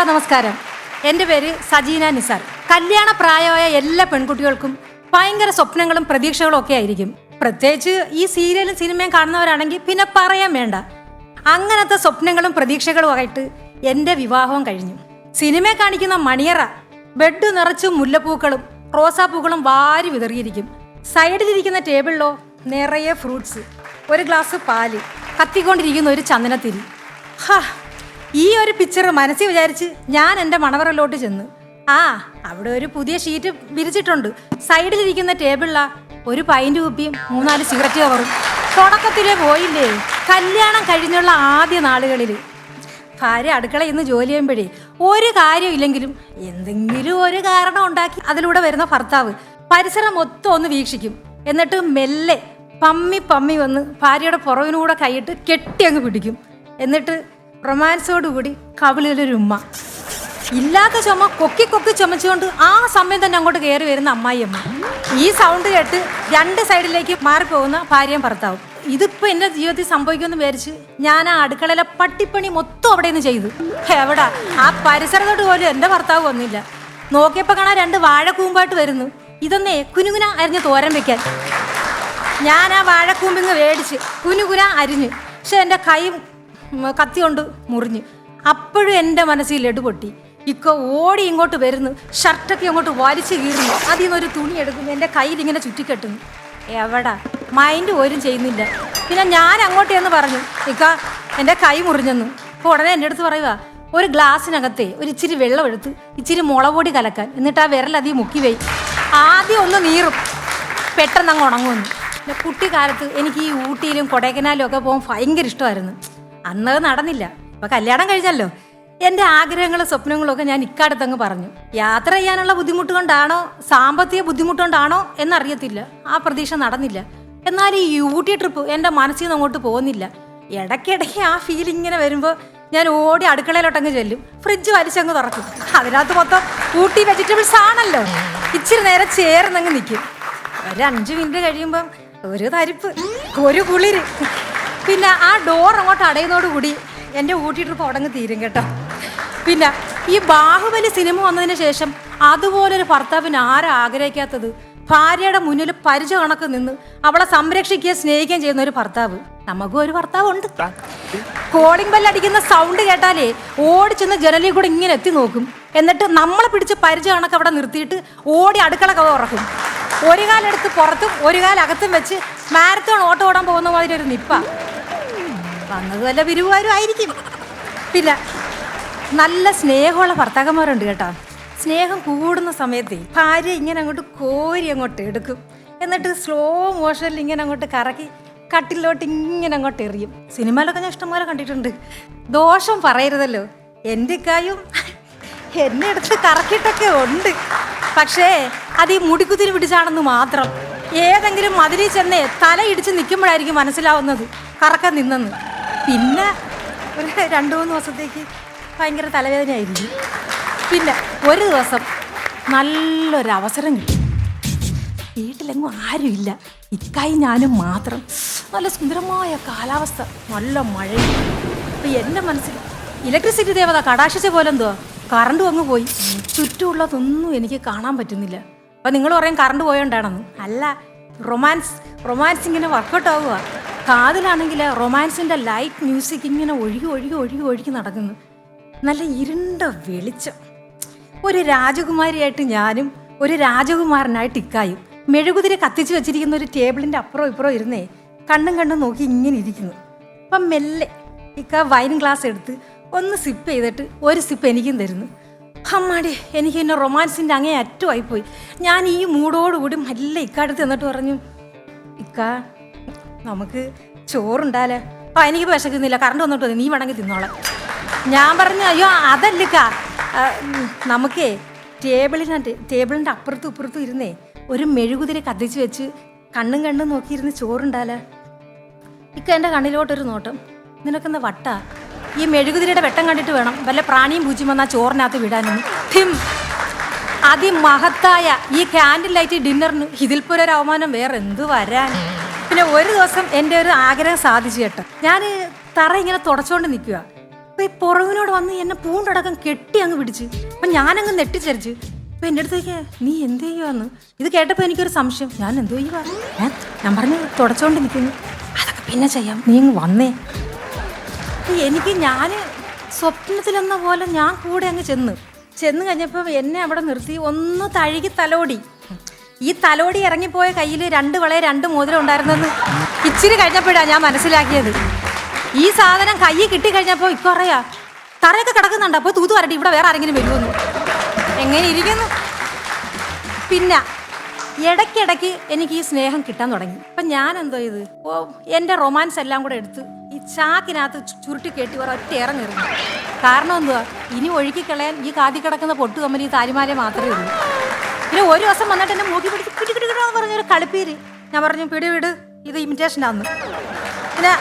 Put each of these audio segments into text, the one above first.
Hello നമസ്കാരം. എന്റെ പേര് സജീന നിസാർ. കല്യാണ പ്രായമായ എല്ലാ പെൺകുട്ടികൾക്കും ഭയങ്കര സ്വപ്നങ്ങളും പ്രതീക്ഷകളും ഒക്കെ ആയിരിക്കും. പ്രത്യേകിച്ച് ഈ സീരിയലും സിനിമയും കാണുന്നവരാണെങ്കിൽ പിന്നെ പറയാൻ വേണ്ട. അങ്ങനത്തെ സ്വപ്നങ്ങളും പ്രതീക്ഷകളും ആയിട്ട് എന്റെ വിവാഹവും കഴിഞ്ഞു. സിനിമ കാണിക്കുന്ന മണിയറ ബെഡ് നിറച്ച് മുല്ലപ്പൂക്കളും റോസാപ്പൂക്കളും വാരി വിതറിയിരിക്കും. സൈഡിലിരിക്കുന്ന ടേബിളിലോ നിറയെ ഫ്രൂട്ട്സ് ഒരു ഗ്ലാസ് പാൽ കത്തിക്കൊണ്ടിരിക്കുന്ന ഒരു ചന്ദനത്തിരി. ഹാ ഈ ഒരു പിക്ചർ മനസ്സിൽ വിചാരിച്ച് ഞാൻ എന്റെ മണവറയിലോട്ട് ചെന്ന്. ആ അവിടെ ഒരു പുതിയ ഷീറ്റ് വിരിച്ചിട്ടുണ്ട്. സൈഡിലിരിക്കുന്ന ടേബിളിലാ ഒരു പൈന്റ് കുപ്പിയും മൂന്നാൽ സിഗരറ്റ് കവറും തുടക്കത്തിലേ പോയില്ലേ? കല്യാണം കഴിഞ്ഞുള്ള ആദ്യ നാളുകളിൽ ഭാര്യ അടുക്കളയിൽ നിന്ന് ജോലി ചെയ്യുമ്പോഴേ ഒരു കാര്യമില്ലെങ്കിലും എന്തെങ്കിലും ഒരു കാരണം ഉണ്ടാക്കി അതിലൂടെ വരുന്ന ഭർത്താവ് പരിസരം മൊത്തം ഒന്ന് വീക്ഷിക്കും. എന്നിട്ട് മെല്ലെ പമ്മി പമ്മി വന്ന് ഭാര്യയുടെ പുറവിനൂടെ കൈയിട്ട് കെട്ടി അങ്ങ് പിടിക്കും. എന്നിട്ട് റൊമാൻസോടുകൂടി കവിളിലൊരു ഉമ്മ ഇല്ലാത്ത ചുമ കൊക്കി കൊക്കി ചുമച്ചുകൊണ്ട് ആ സമയം തന്നെ അങ്ങോട്ട് കയറി വരുന്ന അമ്മായിയമ്മ. ഈ സൗണ്ട് കേട്ട് രണ്ട് സൈഡിലേക്ക് മാറിപ്പോകുന്ന ഭാര്യയും ഭർത്താവും. ഇതിപ്പോ എന്റെ ജീവിതത്തിൽ സംഭവിക്കുമെന്ന് വിചാരിച്ച് ഞാൻ ആ അടുക്കളയിലെ പട്ടിപ്പണി മൊത്തം അവിടെ നിന്ന് ചെയ്തു. എവിടാ? ആ പരിസരത്തോട്ട് പോലും എന്റെ ഭർത്താവ് വന്നില്ല. നോക്കിയപ്പോ കാണാൻ രണ്ട് വാഴക്കൂമ്പായിട്ട് വരുന്നു. ഇതൊന്നേ കുനുകുന അരിഞ്ഞ് തോരൻ വെക്കാൻ. ഞാൻ ആ വാഴക്കൂമ്പിങ് മേടിച്ച് കുനുകുന അരിഞ്ഞ്. പക്ഷെ എന്റെ കൈ കത്തി കൊണ്ട് മുറിഞ്ഞ്. അപ്പോഴും എന്റെ മനസ്സിൽ ലഡു പൊട്ടി. ഇക്ക ഓടി ഇങ്ങോട്ട് വരുന്നു ഷർട്ടൊക്കെ അങ്ങോട്ട് വലിച്ചു കീറുന്നു. അതിൽ നിന്നൊരു തുണി എടുക്കുന്നു എന്റെ കയ്യിൽ ഇങ്ങനെ ചുറ്റിക്കെട്ടുന്നു. എവിടാ? മൈൻഡ് പോലും ചെയ്യുന്നില്ല. പിന്നെ ഞാൻ അങ്ങോട്ട് എന്ന് പറഞ്ഞു ഇക്ക എന്റെ കൈ മുറിഞ്ഞെന്നു. അപ്പോൾ ഉടനെ എന്റെ അടുത്ത് പറയുക ഒരു ഗ്ലാസ്സിനകത്തെ ഒരു ഇച്ചിരി വെള്ളം എടുത്ത് ഇച്ചിരി മുളപൊടി കലക്കാൻ. എന്നിട്ട് ആ വിരലധികം മുക്കി വെയി. ആദ്യം ഒന്ന് നീറും. പെട്ടെന്ന് അങ്ങ് ഉണങ്ങുമെന്ന് കുട്ടിക്കാലത്ത് എനിക്ക് ഈ ഊട്ടിയിലും കൊടൈക്കനാലും ഒക്കെ പോകാൻ ഭയങ്കര ഇഷ്ടമായിരുന്നു. അന്നത് നടന്നില്ല. ഇപ്പൊ കല്യാണം കഴിഞ്ഞല്ലോ. എന്റെ ആഗ്രഹങ്ങളും സ്വപ്നങ്ങളും ഒക്കെ ഞാൻ ഇക്കാടത്ത് അങ്ങ് പറഞ്ഞു. യാത്ര ചെയ്യാനുള്ള ബുദ്ധിമുട്ട് കൊണ്ടാണോ സാമ്പത്തിക ബുദ്ധിമുട്ട് കൊണ്ടാണോ എന്നറിയത്തില്ല. ആ പ്രതീക്ഷ നടന്നില്ല. എന്നാൽ ഈ ഊട്ടി ട്രിപ്പ് എന്റെ മനസ്സിൽ നിന്ന് അങ്ങോട്ട് പോകുന്നില്ല. ഇടയ്ക്കിടയ്ക്ക് ആ ഫീൽ ഇങ്ങനെ വരുമ്പോൾ ഞാൻ ഓടി അടുക്കളയിലോട്ടങ്ങ് ചെല്ലും. ഫ്രിഡ്ജ് വലിച്ചങ്ങ് തുറക്കും. അതിനകത്ത് മൊത്തം ഊട്ടി വെജിറ്റബിൾസ് ആണല്ലോ. ഇച്ചിരി നേരം ചേർന്നങ്ങ് നിൽക്കും ഒരു അഞ്ച് മിനിറ്റ് കഴിയുമ്പം ഒരു തരിപ്പ് ഒരു കുളിര്. പിന്നെ ആ ഡോർ അങ്ങോട്ട് അടയുന്നതോടുകൂടി എന്റെ ഊട്ടി ട്രിപ്പ് ഉടങ്ങ് തീരും കേട്ടോ. പിന്നെ ഈ ബാഹുബലി സിനിമ വന്നതിന് ശേഷം അതുപോലൊരു ഭർത്താവിന് ആരാ ആഗ്രഹിക്കാത്തത്? ഭാര്യയുടെ മുന്നിൽ പരിചയ കണക്ക് നിന്ന് അവളെ സംരക്ഷിക്കുകയും സ്നേഹിക്കുകയും ചെയ്യുന്ന ഒരു ഭർത്താവ്. നമുക്കും ഒരു ഭർത്താവ് ഉണ്ട് കോളിംഗ് ബെൽ അടിക്കുന്ന സൗണ്ട് കേട്ടാലേ ഓടിച്ചെന്ന് ചെന്ന് ജനലിൽ കൂടെ ഇങ്ങനെ എത്തി നോക്കും. എന്നിട്ട് നമ്മളെ പിടിച്ച് പരിചയ കണക്ക് അവിടെ നിർത്തിയിട്ട് ഓടി അടുക്കള കഥ ഉറക്കും. ഒരു കാലെടുത്ത് പുറത്തും ഒരു കാലകത്തും വെച്ച് മാരത്തോൺ ഓട്ടം ഓടാൻ പോകുന്ന മാതിരി ഒരു നിപ്പ. വന്നത് വല്ല വിരുവാരും ആയിരിക്കും. പിന്നെ നല്ല സ്നേഹമുള്ള ഭർത്താക്കന്മാരുണ്ട് കേട്ടോ. സ്നേഹം കൂടുന്ന സമയത്ത് ഭാര്യ ഇങ്ങനെ അങ്ങോട്ട് കോരി അങ്ങോട്ട് എടുക്കും. എന്നിട്ട് സ്ലോ മോഷനിൽ ഇങ്ങനെ അങ്ങോട്ട് കറക്കി കട്ടിലോട്ട് ഇങ്ങനെ അങ്ങോട്ട് എറിയും. സിനിമയിലൊക്കെ ഞാൻ ഇഷ്ടംപോലെ കണ്ടിട്ടുണ്ട്. ദോഷം പറയരുതല്ലോ. എന്റെ കായും എന്നെ എടുത്ത് കറക്കിട്ടൊക്കെ ഉണ്ട്. പക്ഷേ അത് ഈ മുടിക്കുതിരി പിടിച്ചാണെന്ന് മാത്രം. ഏതെങ്കിലും മതിലിൽ ചെന്നേ തല ഇടിച്ച് നിൽക്കുമ്പോഴായിരിക്കും മനസ്സിലാവുന്നത് കറക്കാൻ നിന്നെന്ന്. പിന്നെ ഒരു രണ്ട് മൂന്ന് ദിവസത്തേക്ക് ഭയങ്കര തലവേദനയായിരിക്കും. പിന്നെ ഒരു ദിവസം നല്ലൊരു അവസരം കിട്ടി. വീട്ടിലെങ്ങും ആരുമില്ല. ഇക്കായി ഞാനും മാത്രം. നല്ല സുന്ദരമായ കാലാവസ്ഥ. നല്ല മഴയും. അപ്പം എന്റെ മനസ്സിൽ ഇലക്ട്രിസിറ്റി ദേവത കടാക്ഷിച്ച പോലെ എന്തോ കറണ്ട് അങ്ങ് പോയി. ചുറ്റുമുള്ളതൊന്നും എനിക്ക് കാണാൻ പറ്റുന്നില്ല. അപ്പം നിങ്ങൾ പറയും കറണ്ട് പോയോണ്ടാണെന്ന്. അല്ല റൊമാൻസ് റൊമാൻസ് ഇങ്ങനെ വർക്കൗട്ട് ആവുക കാതിലാണെങ്കിൽ റൊമാൻസിന്റെ ലൈറ്റ് മ്യൂസിക് ഇങ്ങനെ ഒഴുകി ഒഴുകി ഒഴുകി ഒഴുകി നടക്കുന്നു. നല്ല ഇരുണ്ട വെളിച്ചം. ഒരു രാജകുമാരിയായിട്ട് ഞാനും ഒരു രാജകുമാരനായിട്ട് ഇക്കായും മെഴുകുതിരി കത്തിച്ച് വെച്ചിരിക്കുന്ന ഒരു ടേബിളിന്റെ അപ്പുറം ഇപ്പുറം ഇരുന്നേ കണ്ണും കണ്ണും നോക്കി ഇങ്ങനെ ഇരിക്കുന്നു. അപ്പം മെല്ലെ ഇക്ക വൈൻ ഗ്ലാസ് എടുത്ത് ഒന്ന് സിപ്പ് ചെയ്തിട്ട് ഒരു സിപ്പ് എനിക്കും തരുന്നു. അമ്മാടി എനിക്ക് എന്നെ റൊമാൻസിന്റെ അങ്ങേ അറ്റമായിപ്പോയി ഞാൻ ഈ മൂടോടുകൂടി മെല്ലെ ഇക്കാടുത്ത് എന്നിട്ട് പറഞ്ഞു ഇക്ക നമുക്ക് ചോറുണ്ടാലേ. ആ എനിക്ക് വിശക്കുന്നില്ല. കറണ്ട് വന്നിട്ട് നീ വേണമെങ്കിൽ തിന്നോളാം. ഞാൻ പറഞ്ഞു അയ്യോ അതല്ല ആ, നമുക്കേ ടേബിളിനകത്ത് ടേബിളിന്റെ അപ്പുറത്തും ഇപ്പുറത്തും ഇരുന്നേ ഒരു മെഴുകുതിരി കത്തിച്ച് വെച്ച് കണ്ണും കണ്ണും നോക്കിയിരുന്ന് ചോറുണ്ടാലേ. ഇക്ക എന്റെ കണ്ണിലോട്ടൊരു നോട്ടം. നിനക്കെന്ന വട്ട? ഈ മെഴുകുതിരിയുടെ വെട്ടം കണ്ടിട്ട് വേണം. വല്ല പ്രാണിയും പൂജ്യം വന്നാൽ ചോറിനകത്ത് വിടാനും. ഹിം അതിമഹത്തായ ഈ ക്യാൻഡിൽ ലൈറ്റ് ഡിന്നറിന് ഇതിൽ പോലൊരു അവമാനം വേറെ എന്ത് വരാൻ? പിന്നെ ഒരു ദിവസം എന്റെ ഒരു ആഗ്രഹം സാധിച്ചു കേട്ടോ. ഞാൻ തറ ഇങ്ങനെ തുടച്ചുകൊണ്ട് നിൽക്കുക അപ്പൊ ഈ പുറകിനോട് വന്ന് എന്നെ പൂണ്ടടക്കം കെട്ടി അങ്ങ് പിടിച്ച്. അപ്പൊ ഞാനങ്ങ് നെട്ടിച്ചരിച്ച്. അപ്പൊ എന്റെ അടുത്തേക്ക് നീ എന്ത് ചെയ്യുവാന്ന്? ഇത് കേട്ടപ്പോ എനിക്കൊരു സംശയം. ഞാൻ എന്തോ ചെയ്യുക? ഞാൻ പറഞ്ഞു തുടച്ചോണ്ട് നിൽക്കുന്നു അതൊക്കെ പിന്നെ ചെയ്യാം. നീ അങ്ങ് വന്നേ. എനിക്ക് ഞാൻ സ്വപ്നത്തിലെന്ന പോലെ ഞാൻ കൂടെ അങ്ങ് ചെന്ന്. ചെന്ന് കഴിഞ്ഞപ്പോൾ എന്നെ അവിടെ നിർത്തി. ഒന്ന് തഴുകി തലോടി. ഈ തലോടി ഇറങ്ങിപ്പോയ കയ്യിൽ രണ്ട് വളയ രണ്ട് മോതിരം ഉണ്ടായിരുന്നെന്ന് ഇച്ചിരി കഴിഞ്ഞപ്പോഴാണ് ഞാൻ മനസ്സിലാക്കിയത്. ഈ സാധനം കയ്യിൽ കിട്ടിക്കഴിഞ്ഞപ്പോൾ ഇക്കുറയാ തറയൊക്കെ കിടക്കുന്നുണ്ട് അപ്പോൾ തൂത്ത് വരട്ടെ ഇവിടെ വേറെ ആരെങ്കിലും വരുമെന്ന് എങ്ങനെ ഇരിക്കുന്നു? പിന്നെ ഇടയ്ക്കിടയ്ക്ക് എനിക്ക് ഈ സ്നേഹം കിട്ടാൻ തുടങ്ങി. അപ്പം ഞാൻ എന്തോ ഇത് ഓ എന്റെ റൊമാൻസ് എല്ലാം കൂടെ എടുത്ത് ഈ ചാക്കിനകത്ത് ചുരുട്ടി കെട്ടി ഒരൊറ്റ ഇറങ്ങിരുന്നു കാരണം എന്തുവാ ഇനി ഒഴുക്കി കളയാൻ ഈ കാതി കിടക്കുന്ന പൊട്ടു കമ്പനി ഈ താലിമാല മാത്രമേ ഉള്ളൂ. പിന്നെ ഒരു ദിവസം വന്നിട്ട് എന്നെ മൂക്കി പിടിച്ച് പിടി പിടിക്കണമെന്ന് പറഞ്ഞൊരു കളിപ്പീര്. ഞാൻ പറഞ്ഞു പിടി വിട് ഇത് ഇമിറ്റേഷൻ ഇമിറ്റേഷനാന്ന് പിന്നെ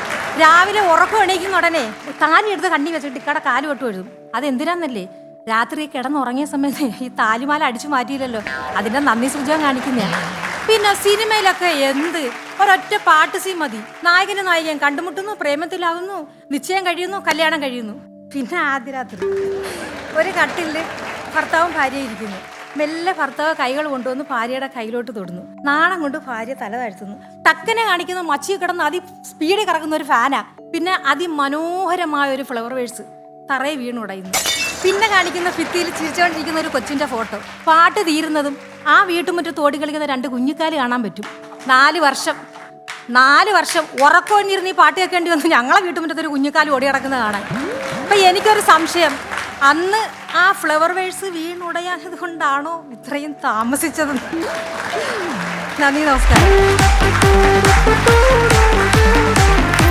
രാവിലെ ഉറക്കം എണീക്കുന്ന ഉടനെ താലി എടുത്ത് കണ്ണി വെച്ചിട്ട് ഇക്കടെ കാൽ വെട്ടു എഴുതും അത് എന്തിനാന്നല്ലേ? രാത്രി കിടന്നുറങ്ങിയ സമയത്ത് ഈ താലിമാല അടിച്ചു മാറ്റിയില്ലല്ലോ. അതിന്റെ നന്ദി സൂചകം കാണിക്കുന്നയാ പിന്നെ സിനിമയിലൊക്കെ എന്ത്? ഒരൊറ്റ പാട്ട് സീ മതി. നായകനും നായികൻ കണ്ടുമുട്ടുന്നു പ്രേമത്തിലാകുന്നു നിശ്ചയം കഴിയുന്നു കല്യാണം കഴിയുന്നു. പിന്നെ ആദ്യ രാത്രി. ഒരു കട്ടിൽ ഭർത്താവും ഭാര്യയും ഇരിക്കുന്നു. മെല്ലെ ഭർത്താവ് കൈകൾ കൊണ്ടുവന്ന് ഭാര്യയുടെ കയ്യിലോട്ട് തൊടുന്നു. നാണം കൊണ്ട് ഭാര്യ തല താഴ്ത്തുന്നു. ടക്കനെ കാണിക്കുന്ന മച്ചി കിടന്ന് അതി സ്പീഡിൽ കറക്കുന്ന ഒരു ഫാനാ പിന്നെ അതിമനോഹരമായ ഒരു ഫ്ലവർ വേഴ്സ് തറയെ വീണുടയുന്നു പിന്നെ കാണിക്കുന്ന ഭിത്തിയിൽ ചിരിച്ചുകൊണ്ടിരിക്കുന്ന ഒരു കൊച്ചിന്റെ ഫോട്ടോ പാട്ട് തീരുന്നതും ആ വീട്ടുമുറ്റത്ത് ഓടി കളിക്കുന്ന രണ്ട് കുഞ്ഞിക്കാൽ കാണാൻ പറ്റും. നാല് വർഷം. നാല് വർഷം ഉറക്കൊഴിഞ്ഞിരുന്ന് ഈ പാട്ട് കേൾക്കേണ്ടി വന്ന് ഞങ്ങളെ വീട്ടുമുറ്റത്ത് ഒരു കുഞ്ഞിക്കാൽ ഓടി കിടക്കുന്നത് കാണാൻ. അപ്പൊ എനിക്കൊരു സംശയം. അന്ന് ആ ഫ്ലവർ വേഴ്സ് വീണുടയാനത് കൊണ്ടാണോ ഇത്രയും താമസിച്ചത് നന്ദി നമസ്കാരം.